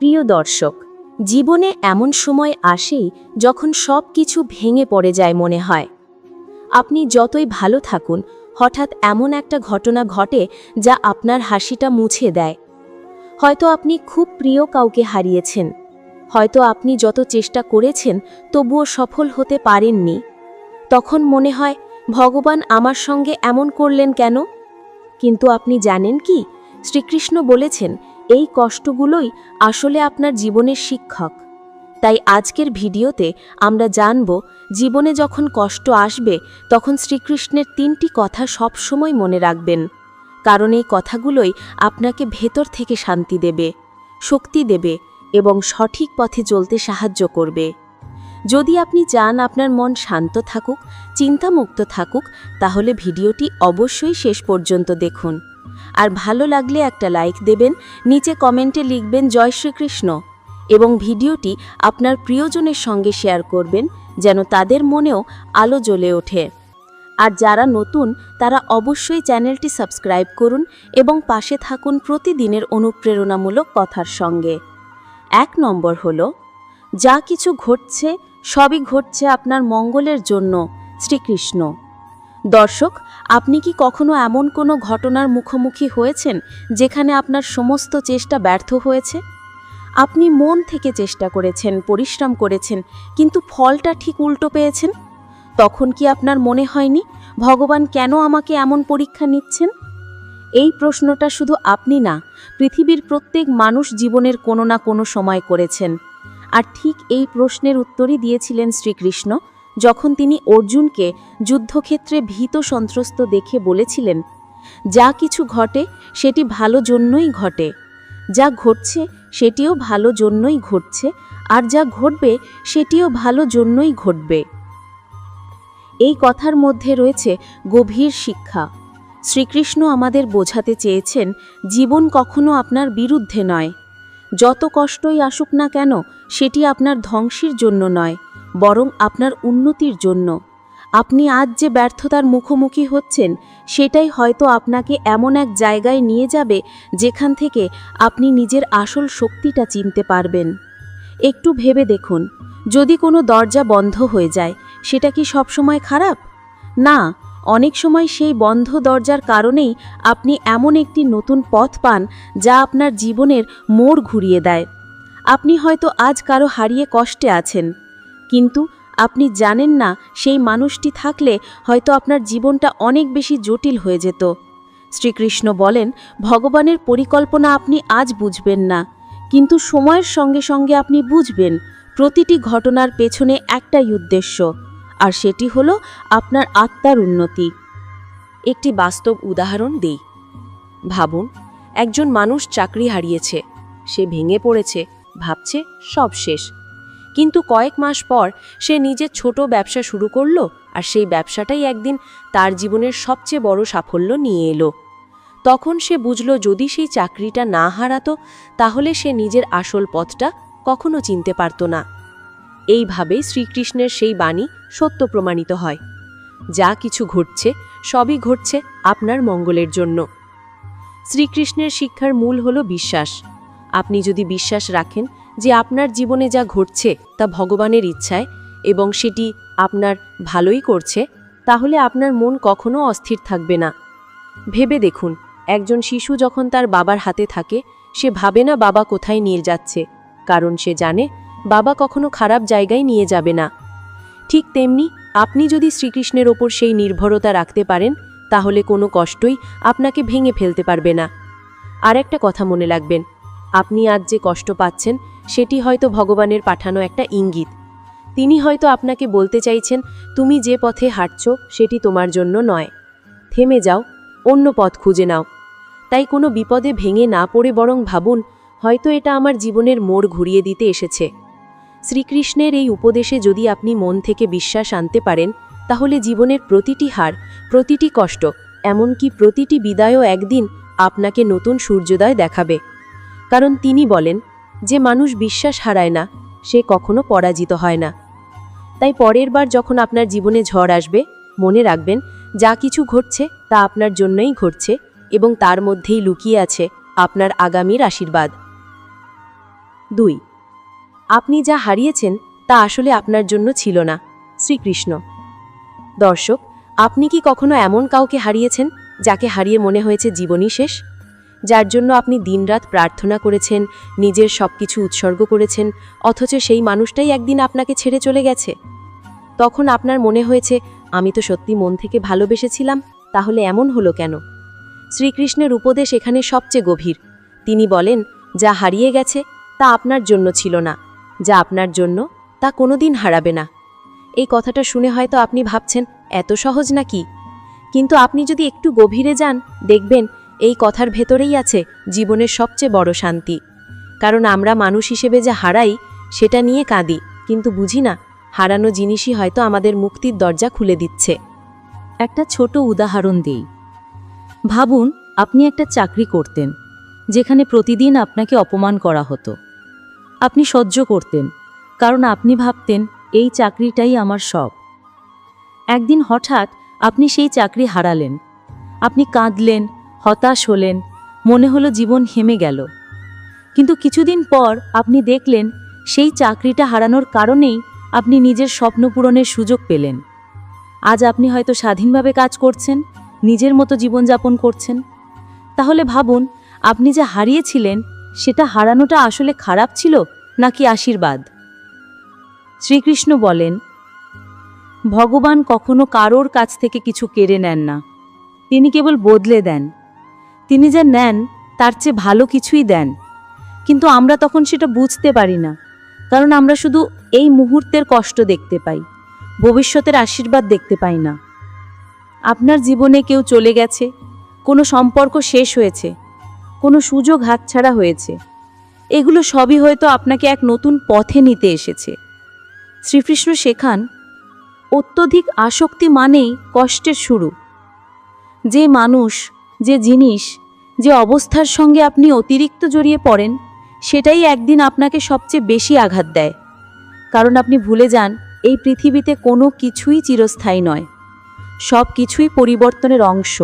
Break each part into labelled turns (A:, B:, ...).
A: প্রিয় দর্শক, জীবনে এমন সময় আসেই যখন সব কিছু ভেঙে পড়ে যায় মনে হয়। আপনি যতই ভালো থাকুন, হঠাৎ এমন একটা ঘটনা ঘটে যা আপনার হাসিটা মুছে দেয়। হয়তো আপনি খুব প্রিয় কাউকে হারিয়েছেন, হয়তো আপনি যত চেষ্টা করেছেন তবুও সফল হতে পারেননি। তখন মনে হয়, ভগবান আমার সঙ্গে এমন করলেন কেন? কিন্তু আপনি জানেন কি, শ্রীকৃষ্ণ বলেছেন এই কষ্টগুলোই আসলে আপনার জীবনের শিক্ষক। তাই আজকের ভিডিওতে আমরা জানব, জীবনে যখন কষ্ট আসবে, তখন শ্রীকৃষ্ণের তিনটি কথা সবসময় মনে রাখবেন। কারণ এই কথাগুলোই আপনাকে ভেতর থেকে শান্তি দেবে, শক্তি দেবে এবং সঠিক পথে চলতে সাহায্য করবে। যদি আপনি চান আপনার মন শান্ত থাকুক, চিন্তামুক্ত থাকুক, তাহলে ভিডিওটি অবশ্যই শেষ পর্যন্ত দেখুন। আর ভালো লাগলে একটা লাইক দেবেন, নিচে কমেন্টে লিখবেন জয় শ্রীকৃষ্ণ এবং ভিডিওটি আপনার প্রিয়জনের সঙ্গে শেয়ার করবেন, যেন তাদের মনেও আলো জ্বলে ওঠে। আর যারা নতুন, তারা অবশ্যই চ্যানেলটি সাবস্ক্রাইব করুন এবং পাশে থাকুন প্রতিদিনের অনুপ্রেরণামূলক কথার সঙ্গে। এক নম্বর হল, যা কিছু ঘটছে, সবই ঘটছে আপনার মঙ্গলের জন্য, শ্রীকৃষ্ণ। দর্শক, আপনি কি কখনো এমন কোনো ঘটনার মুখোমুখি হয়েছেন যেখানে আপনার সমস্ত চেষ্টা ব্যর্থ হয়েছে? আপনি মন থেকে চেষ্টা করেছেন, পরিশ্রম করেছেন, কিন্তু ফলটা ঠিক উল্টো পেয়েছেন? তখন কি আপনার মনে হয়নি, ভগবান কেন আমাকে এমন পরীক্ষা নিচ্ছেন? এই প্রশ্নটা শুধু আপনি না, পৃথিবীর প্রত্যেক মানুষ জীবনের কোনো না কোনো সময় করেছেন। আর ঠিক এই প্রশ্নের উত্তরই দিয়েছিলেন শ্রীকৃষ্ণ যখন তিনি অর্জুনকে যুদ্ধক্ষেত্রে ভীত সন্ত্রস্ত দেখে বলেছিলেন, যা কিছু ঘটে সেটি ভালো জন্যই ঘটে, যা ঘটছে সেটিও ভালো জন্যই ঘটছে, আর যা ঘটবে সেটিও ভালো জন্যই ঘটবে এই কথার মধ্যে রয়েছে গভীর শিক্ষা। শ্রীকৃষ্ণ আমাদের বোঝাতে চেয়েছেন, জীবন কখনো আপনার বিরুদ্ধে নয়। যত কষ্টই আসুক না কেন, সেটি আপনার ধ্বংসের জন্য নয়। বরং আপনার উন্নতির জন্য। আপনি আজ যে ব্যর্থতার মুখোমুখি হচ্ছেন, সেটাই হয়তো আপনাকে এমন এক জায়গায় নিয়ে যাবে যেখান থেকে আপনি নিজের আসল শক্তিটা চিনতে পারবেন। একটু ভেবে দেখুন, যদি কোনো দরজা বন্ধ হয়ে যায়, সেটা কি সবসময় খারাপ? না, অনেক সময় সেই বন্ধ দরজার কারণেই আপনি এমন একটি নতুন পথ পান যা আপনার জীবনের মোড় ঘুরিয়ে দেয়। আপনি হয়তো আজ কারও হারিয়ে কষ্টে আছেন। কিন্তু আপনি জানেন না, সেই মানুষটি থাকলে হয়তো আপনার জীবনটা অনেক বেশি জটিল হয়ে যেত। শ্রীকৃষ্ণ বলেন, ভগবানের পরিকল্পনা আপনি আজ বুঝবেন না, কিন্তু সময়ের সঙ্গে সঙ্গে আপনি বুঝবেন, প্রতিটি ঘটনার পেছনে একটাই উদ্দেশ্য, আর সেটি হলো আপনার আত্মার উন্নতি। একটি বাস্তব উদাহরণ দিই। ভাবুন, একজন মানুষ চাকরি হারিয়েছে, সে ভেঙে পড়েছে, ভাবছে সব শেষ। কিন্তু কয়েক মাস পর সে নিজের ছোট ব্যবসা শুরু করল আর সেই ব্যবসাটাই একদিন তার জীবনের সবচেয়ে বড় সাফল্য নিয়ে এলো। তখন সে বুঝল যদি সেই চাকরিটা না হারাতো, তাহলে সে নিজের আসল পথটা কখনো চিনতে পারত না। এইভাবেই শ্রীকৃষ্ণের সেই বাণী সত্য প্রমাণিত হয়। যা কিছু ঘটছে, সবই ঘটছে আপনার মঙ্গলের জন্য। শ্রীকৃষ্ণের শিক্ষার মূল হল বিশ্বাস। আপনি যদি বিশ্বাস রাখেন যে আপনার জীবনে যা ঘটছে তা ভগবানের ইচ্ছায় এবং সেটি আপনার ভালোই করছে, তাহলে আপনার মন কখনো অস্থির থাকবে না। ভেবে দেখুন, একজন শিশু যখন তার বাবার হাতে থাকে, সে ভাবে না বাবা কোথায় নিয়ে যাচ্ছে, কারণ সে জানে বাবা কখনো খারাপ জায়গায় নিয়ে যাবে না। ঠিক তেমনি আপনি যদি শ্রীকৃষ্ণের ওপর সেই নির্ভরতা রাখতে পারেন, তাহলে কোনো কষ্টই আপনাকে ভেঙে ফেলতে পারবে না। আর একটা কথা মনে রাখবেন, আপনি আজ যে কষ্ট পাচ্ছেন সেটি হয়তো ভগবানের পাঠানো একটা ইঙ্গিত। তিনি হয়তো আপনাকে বলতে চাইছেন, তুমি যে পথে হাঁটছ, সেটি তোমার জন্য নয়। থেমে যাও, অন্য পথ খুঁজে নাও। তাই কোনো বিপদে ভেঙে না পড়ে বরং ভাবুন, হয়তো এটা আমার জীবনের মোড় ঘুরিয়ে দিতে এসেছে। শ্রীকৃষ্ণের এই উপদেশে যদি আপনি মন থেকে বিশ্বাস আনতে পারেন, তাহলে জীবনের প্রতিটি হার, প্রতিটি কষ্ট, এমনকি প্রতিটি বিদায়ও একদিন আপনাকে নতুন সূর্যোদয় দেখাবে। কারণ তিনি বলেন যে মানুষ বিশ্বাস হারায় না, সে কখনো পরাজিত হয় না। তাই পরের বার যখন আপনার জীবনে ঝড় আসবে, মনে রাখবেন, যা কিছু ঘটছে, তা আপনার জন্যই ঘটছে এবং তার মধ্যেই লুকিয়ে আছে আপনার আগামীর আশীর্বাদ। দুই, আপনি যা হারিয়েছেন, তা আসলে আপনার জন্য ছিল না, শ্রীকৃষ্ণ। দর্শক, আপনি কি কখনো এমন কাউকে হারিয়েছেন, যাকে হারিয়ে মনে হয়েছে জীবনই শেষ? যার জন্য আপনি দিনরাত প্রার্থনা করেছেন, নিজের সব কিছু উৎসর্গ করেছেন, অথচ সেই মানুষটাই একদিন আপনাকে ছেড়ে চলে গেছে। তখন আপনার মনে হয়েছে, আমি তো সত্যি মন থেকে ভালোবেসেছিলাম, তাহলে এমন হলো কেন? শ্রীকৃষ্ণের উপদেশ এখানে সবচেয়ে গভীর। তিনি বলেন, যা হারিয়ে গেছে, তা আপনার জন্য ছিল না। যা আপনার জন্য, তা কোনোদিন হারাবে না। এই কথাটা শুনে হয়তো আপনি ভাবছেন, এত সহজ নাকি? কিন্তু আপনি যদি একটু গভীরে যান, দেখবেন এই কথার ভেতরেই আছে জীবনের সবচেয়ে বড় শান্তি। কারণ আমরা মানুষ হিসেবে যা হারাই, সেটা নিয়ে কাঁদি, কিন্তু বুঝি না, হারানো জিনিসই হয়তো আমাদের মুক্তির দরজা খুলে দিচ্ছে।
B: একটা ছোট উদাহরণ দেই। ভাবুন, আপনি একটা চাকরি করতেন, যেখানে প্রতিদিন আপনাকে অপমান করা হতো। আপনি সহ্য করতেন, কারণ আপনি ভাবতেন, এই চাকরিটাই আমার সব। একদিন হঠাৎ আপনি সেই চাকরি হারালেন। আপনি কাঁদলেন হতাশ হলেন, মনে হলো জীবন হেমে গেল। কিন্তু কিছুদিন পর আপনি দেখলেন, সেই চাকরিটা হারানোর কারণেই আপনি নিজের স্বপ্ন পূরণের সুযোগ পেলেন। আজ আপনি হয়তো স্বাধীনভাবে কাজ করছেন, নিজের মতো জীবনযাপন করছেন। তাহলে ভাবুন, আপনি যা হারিয়েছিলেন, সেটা হারানোটা আসলে খারাপ ছিল নাকি আশীর্বাদ? শ্রীকৃষ্ণ বলেন, ভগবান কখনো কারোর কাছ থেকে কিছু কেড়ে নেন না। তিনি কেবল বদলে দেন। তিনি যা নেন, তার চেয়ে ভালো কিছুই দেন। কিন্তু আমরা তখন সেটা বুঝতে পারি না, কারণ আমরা শুধু এই মুহূর্তের কষ্ট দেখতে পাই, ভবিষ্যতের আশীর্বাদ দেখতে পাই না। আপনার জীবনে কেউ চলে গেছে, কোনো সম্পর্ক শেষ হয়েছে, কোনো সুযোগ হাতছাড়া হয়েছে, এগুলো সবই হয়তো আপনাকে এক নতুন পথে নিতে এসেছে। শ্রীকৃষ্ণ শেখান, অত্যধিক আসক্তি মানেই কষ্টের শুরু। যে মানুষ যে জিনিস, যে অবস্থার সঙ্গে আপনি অতিরিক্ত জড়িয়ে পড়েন, সেটাই একদিন আপনাকে সবচেয়ে বেশি আঘাত দেয়। কারণ আপনি ভুলে যান, এই পৃথিবীতে কোনো কিছুই চিরস্থায়ী নয়। সব কিছুই পরিবর্তনের অংশ।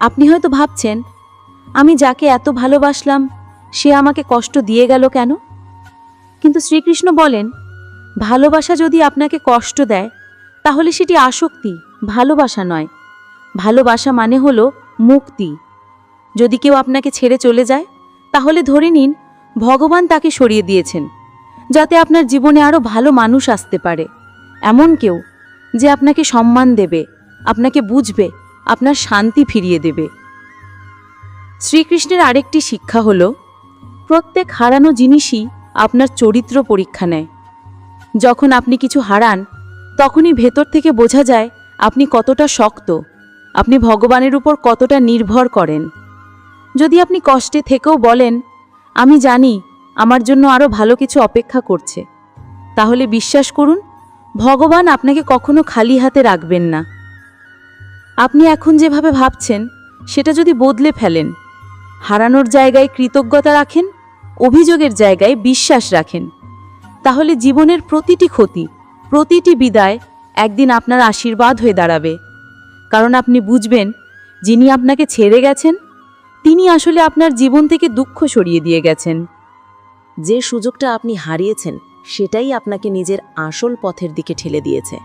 B: আপনি হয়তো ভাবছেন, আমি যাকে এত ভালোবাসলাম, সে আমাকে কষ্ট দিয়ে গেল কেন? কিন্তু শ্রীকৃষ্ণ বলেন, ভালোবাসা যদি আপনাকে কষ্ট দেয়, তাহলে সেটি আসক্তি, ভালোবাসা নয়। ভালোবাসা মানে হলো মুক্তি। যদি কেউ আপনাকে ছেড়ে চলে যায়, তাহলে ধরে নিন, ভগবান তাকে সরিয়ে দিয়েছেন, যাতে আপনার জীবনে আরও ভালো মানুষ আসতে পারে। এমন কেউ যে আপনাকে সম্মান দেবে, আপনাকে বুঝবে, আপনার শান্তি ফিরিয়ে দেবে। শ্রীকৃষ্ণের আরেকটি শিক্ষা হল, প্রত্যেক হারানো জিনিসই আপনার চরিত্র পরীক্ষা নেয়। যখন আপনি কিছু হারান, তখনই ভেতর থেকে বোঝা যায় আপনি কতটা শক্ত। আপনি ভগবানের উপর কতটা নির্ভর করেন। যদি আপনি কষ্টে থেকেও বলেন, আমি জানি আমার জন্য আরও ভালো কিছু অপেক্ষা করছে, তাহলে বিশ্বাস করুন, ভগবান আপনাকে কখনো খালি হাতে রাখবেন না। আপনি এখন যেভাবে ভাবছেন, সেটা যদি বদলে ফেলেন, হারানোর জায়গায় কৃতজ্ঞতা রাখেন, অভিযোগের জায়গায় বিশ্বাস রাখেন, তাহলে জীবনের প্রতিটি ক্ষতি, প্রতিটি বিদায় একদিন আপনার আশীর্বাদ হয়ে দাঁড়াবে। কারণ আপনি বুঝবেন, যিনি আপনাকে ছেড়ে গেছেন, তিনি আসলে আপনার জীবন থেকে দুঃখ সরিয়ে দিয়ে গেছেন।
A: যে সুযোগটা আপনি হারিয়েছেন, সেটাই আপনাকে নিজের আসল পথের দিকে ঠেলে দিয়েছে।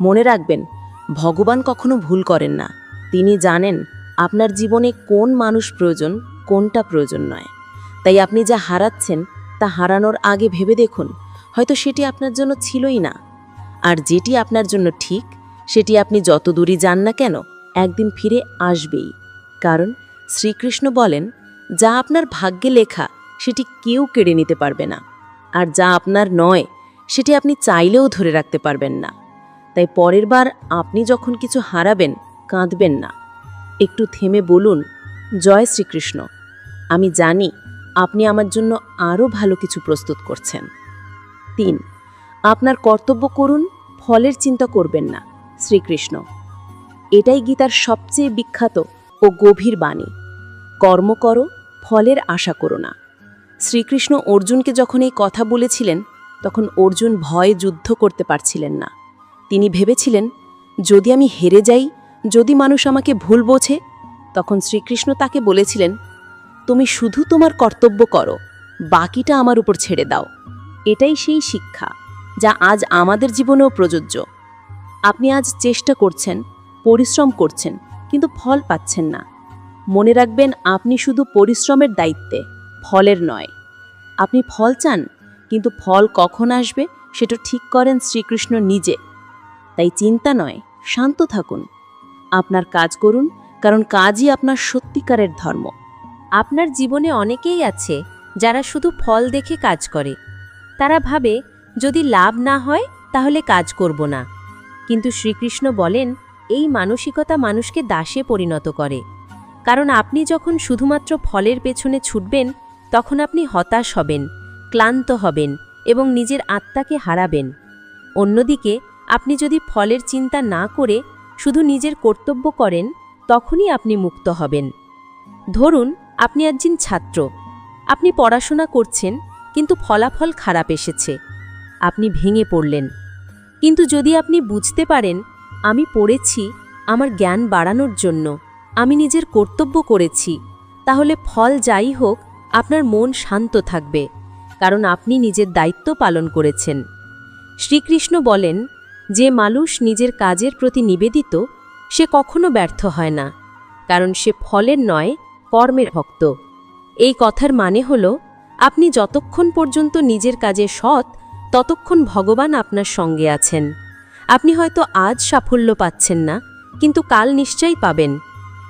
A: মনে রাখবেন, ভগবান কখনো ভুল করেন না। তিনি জানেন, আপনার জীবনে কোন মানুষ প্রয়োজন, কোনটা প্রয়োজন নয়। তাই আপনি যা হারাচ্ছেন, তা হারানোর আগে ভেবে দেখুন, হয়তো সেটি আপনার জন্য ছিলই না। আর যেটি আপনার জন্য ঠিক সেটি আপনি যত দূরই যান না কেন, একদিন ফিরে আসবেই। কারণ শ্রীকৃষ্ণ বলেন, যা আপনার ভাগ্যে লেখা, সেটি কেউ কেড়ে নিতে পারবে না। আর যা আপনার নয়, সেটি আপনি চাইলেও ধরে রাখতে পারবেন না। তাই পরের বার আপনি যখন কিছু হারাবেন, কাঁদবেন না। একটু থেমে বলুন, জয় শ্রীকৃষ্ণ, আমি জানি আপনি আমার জন্য আরও ভালো কিছু প্রস্তুত করছেন। তিন, আপনার কর্তব্য করুন, ফলের চিন্তা করবেন না। শ্রীকৃষ্ণ। এটাই গীতার সবচেয়ে বিখ্যাত ও গভীর বাণী। কর্ম করো, ফলের আশা করো না। শ্রীকৃষ্ণ অর্জুনকে যখন এই কথা বলেছিলেন, তখন অর্জুন ভয়ে যুদ্ধ করতে পারছিলেন না। তিনি ভেবেছিলেন, যদি আমি হেরে যাই, যদি মানুষ আমাকে ভুল বোঝে, তখন শ্রীকৃষ্ণ তাকে বলেছিলেন, তুমি শুধু তোমার কর্তব্য করো, বাকিটা আমার উপর ছেড়ে দাও। এটাই সেই শিক্ষা যা আজ আমাদের জীবনেও প্রযোজ্য। আপনি আজ চেষ্টা করছেন, পরিশ্রম করছেন, কিন্তু ফল পাচ্ছেন না। মনে রাখবেন, আপনি শুধু পরিশ্রমের দায়িত্বে, ফলের নয়। আপনি ফল চান, কিন্তু ফল কখন আসবে সেটা ঠিক করেন শ্রীকৃষ্ণ নিজে। তাই চিন্তা নয়, শান্ত থাকুন। আপনার কাজ করুন, কারণ কাজই আপনার সত্যিকারের ধর্ম। আপনার জীবনে অনেকেই আছে, যারা শুধু ফল দেখে কাজ করে। তারা ভাবে, যদি লাভ না হয়, তাহলে কাজ করব না। কিন্তু শ্রীকৃষ্ণ বলেন, এই মানসিকতা মানুষকে দাসে পরিণত করে। কারণ আপনি যখন শুধুমাত্র ফলের পেছনে ছুটবেন, তখন আপনি হতাশ হবেন, ক্লান্ত হবেন এবং নিজের আত্মাকে হারাবেন। অন্যদিকে, আপনি যদি ফলের চিন্তা না করে শুধু নিজের কর্তব্য করেন, তখনই আপনি মুক্ত হবেন। ধরুন, আপনি একজন ছাত্র। আপনি পড়াশোনা করছেন, কিন্তু ফলাফল খারাপ এসেছে। আপনি ভেঙে পড়লেন। কিন্তু যদি আপনি বুঝতে পারেন, আমি পড়েছি আমার জ্ঞান বাড়ানোর জন্য, আমি নিজের কর্তব্য করেছি, তাহলে ফল যাই হোক, আপনার মন শান্ত থাকবে, কারণ আপনি নিজের দায়িত্ব পালন করেছেন। শ্রীকৃষ্ণ বলেন, যে মানুষ নিজের কাজের প্রতি নিবেদিত, সে কখনো ব্যর্থ হয় না, কারণ সে ফলের নয়, কর্মের ভক্ত। এই কথার মানে হল, আপনি যতক্ষণ পর্যন্ত নিজের কাজে সৎ ততক্ষণ ভগবান আপনার সঙ্গে আছেন। আপনি হয়তো আজ সাফল্য পাচ্ছেন না, কিন্তু কাল নিশ্চয়ই পাবেন,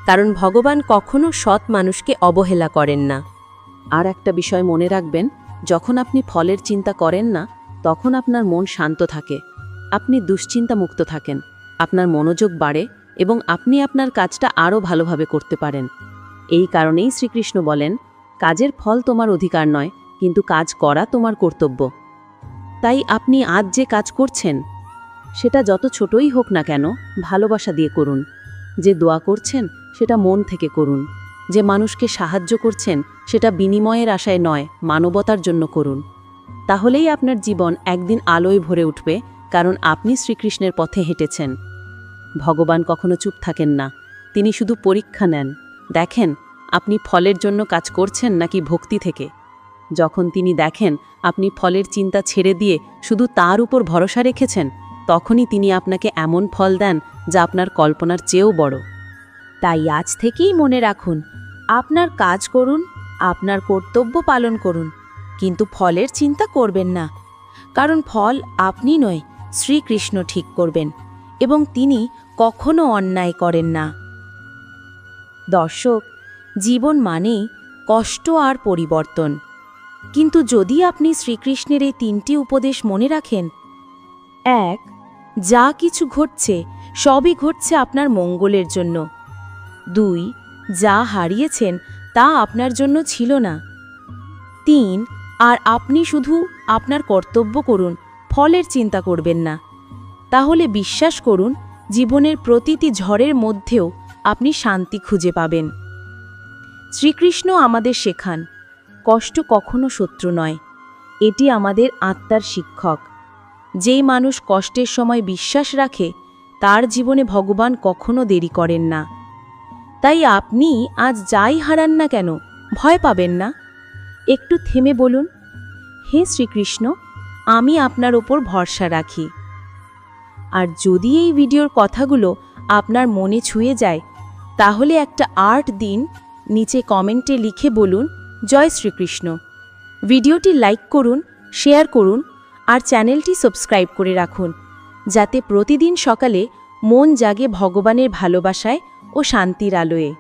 A: কারণ ভগবান কখনো সৎ মানুষকে অবহেলা করেন না।
C: আর একটা বিষয় মনে রাখবেন, যখন আপনি ফলের চিন্তা করেন না, তখন আপনার মন শান্ত থাকে। আপনি দুশ্চিন্তা মুক্ত থাকেন, আপনার মনোযোগ বাড়ে এবং আপনি আপনার কাজটা আরও ভালোভাবে করতে পারেন। এই কারণেই শ্রীকৃষ্ণ বলেন, কাজের ফল তোমার অধিকার নয়, কিন্তু কাজ করা তোমার কর্তব্য। তাই আপনি আজ যে কাজ করছেন, সেটা যত ছোটই হোক না কেন, ভালোবাসা দিয়ে করুন। যে দোয়া করছেন, সেটা মন থেকে করুন। যে মানুষকে সাহায্য করছেন, সেটা বিনিময়ের আশায় নয়, মানবতার জন্য করুন। তাহলেই আপনার জীবন একদিন আলোয় ভরে উঠবে, কারণ আপনি শ্রীকৃষ্ণের পথে হেঁটেছেন। ভগবান কখনো চুপ থাকেন না। তিনি শুধু পরীক্ষা নেন। দেখেন, আপনি ফলের জন্য কাজ করছেন নাকি ভক্তি থেকে? যখন তিনি দেখেন আপনি ফলের চিন্তা ছেড়ে দিয়ে শুধু তার উপর ভরসা রেখেছেন, তখনই তিনি আপনাকে এমন ফল দেন যা আপনার কল্পনার চেয়েও বড়।
A: তাই আজ থেকেই মনে রাখুন, আপনার কাজ করুন, আপনার কর্তব্য পালন করুন, কিন্তু ফলের চিন্তা করবেন না। কারণ ফল আপনি নয়, শ্রীকৃষ্ণ ঠিক করবেন এবং তিনি কখনো অন্যায় করেন না। দর্শক, জীবন মানেই কষ্ট আর পরিবর্তন। কিন্তু যদি আপনি শ্রীকৃষ্ণের এই তিনটি উপদেশ মনে রাখেন, এক, যা কিছু ঘটছে, সবই ঘটছে আপনার মঙ্গলের জন্য। দুই, যা হারিয়েছেন, তা আপনার জন্য ছিল না। তিন, আর আপনি শুধু আপনার কর্তব্য করুন, ফলের চিন্তা করবেন না। তাহলে বিশ্বাস করুন, জীবনের প্রতিটি ঝড়ের মধ্যেও আপনি শান্তি খুঁজে পাবেন। শ্রীকৃষ্ণ আমাদের শেখান কষ্ট কখনো শত্রু নয়। এটি আমাদের আত্মার শিক্ষক। যেই মানুষ কষ্টের সময় বিশ্বাস রাখে, তার জীবনে ভগবান কখনো দেরি করেন না। তাই আপনি আজ যাই হারান না কেন, ভয় পাবেন না। একটু থেমে বলুন, হে শ্রীকৃষ্ণ, আমি আপনার ওপর ভরসা রাখি। আর যদি এই ভিডিওর কথাগুলো আপনার মনে ছুঁয়ে যায়, তাহলে একটা আর্ট দিন নিচে কমেন্টে লিখে বলুন জয় শ্রীকৃষ্ণ। ভিডিওটি লাইক করুন, শেয়ার করুন আর চ্যানেলটি সাবস্ক্রাইব করে রাখুন, যাতে প্রতিদিন সকালে মন জাগে ভগবানের ভালোবাসায় ও শান্তির আলোয়।